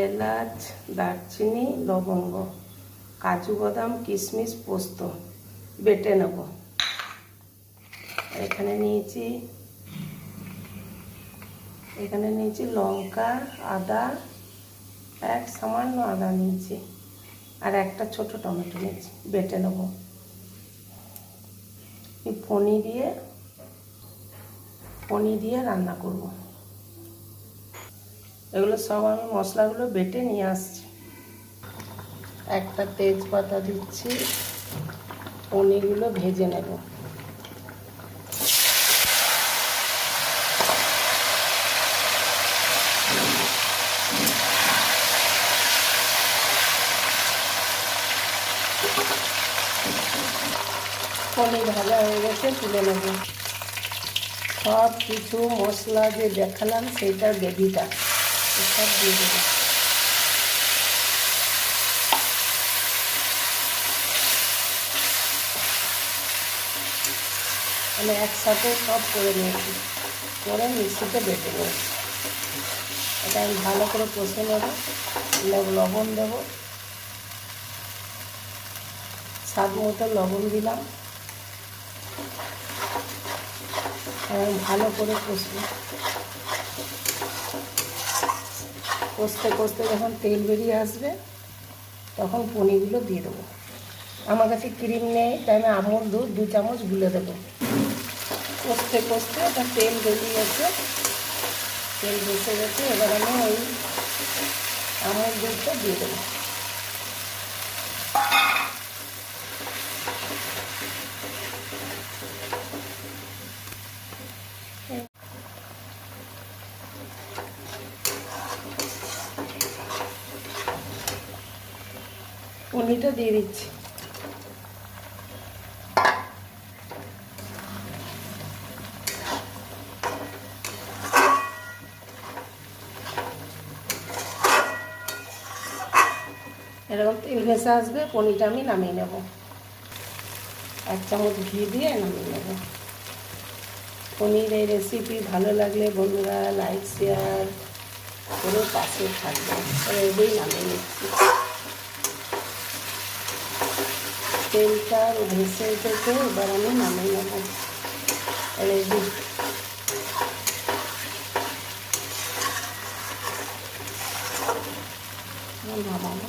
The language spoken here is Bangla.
এলাচ দারচিনি, লবঙ্গ, কাজু বাদাম, কিশমিশ, পোস্ত। বেটে নেব। এখানে নিয়েছি এখানে নিয়েছি লঙ্কা, আদা, এক সামান্য আদা নিয়েছি। আর একটা ছোট টমেটো নিয়েছি, বেটে নেব। পনির দিয়ে পনির দিয়ে রান্না করব। এগুলো সব আমি মশলাগুলো বেটে নিয়ে আসছি। একটা তেজপাতা দিচ্ছি, পনিরগুলো ভেজে নেব। পনির ভাজা হয়ে গেছে, তুলে নেব। সব কিছু মশলা যে দেখালাম, সেইটার গ্রেভিটা। সব দিয়ে দেবো। আমি একসাথে সব করে নিয়েছি। করে মিক্সিতে বেটে নিয়েছি। এটা আমি ভালো করে কষে নেব লবণ দেবো। স্বাদ মতো লবণ দিলাম। ভালো করে কষবো কষতে কষতে যখন তেল বেরিয়ে আসবে, তখন পনিরগুলো দিয়ে দেবো। আমার কাছে ক্রিম নেই, তাই আমি আমল দুধ দু চামচ গুলে দেবো। কষতে কষতে ওটা তেল বেরিয়ে গেছে তেল বসে গেছে, এবার আমি ওই আমল দুধটা দিয়ে দেবো। পনিরটা দিয়ে দিচ্ছি। এরকম তেল ভেসে আসবে, পনিরটা আমি নামিয়ে নেব। এক চামচ ঘি দিয়ে নামিয়ে নেব। পনির এই রেসিপি ভালো লাগলে বন্ধুরা লাইক শেয়ার করে পাশে থাকবে রেডি নামিয়ে নিচ্ছি। তেলটা ভেসে উঠেছে এবার আমি নামিয়ে নেব রেডি নামাবো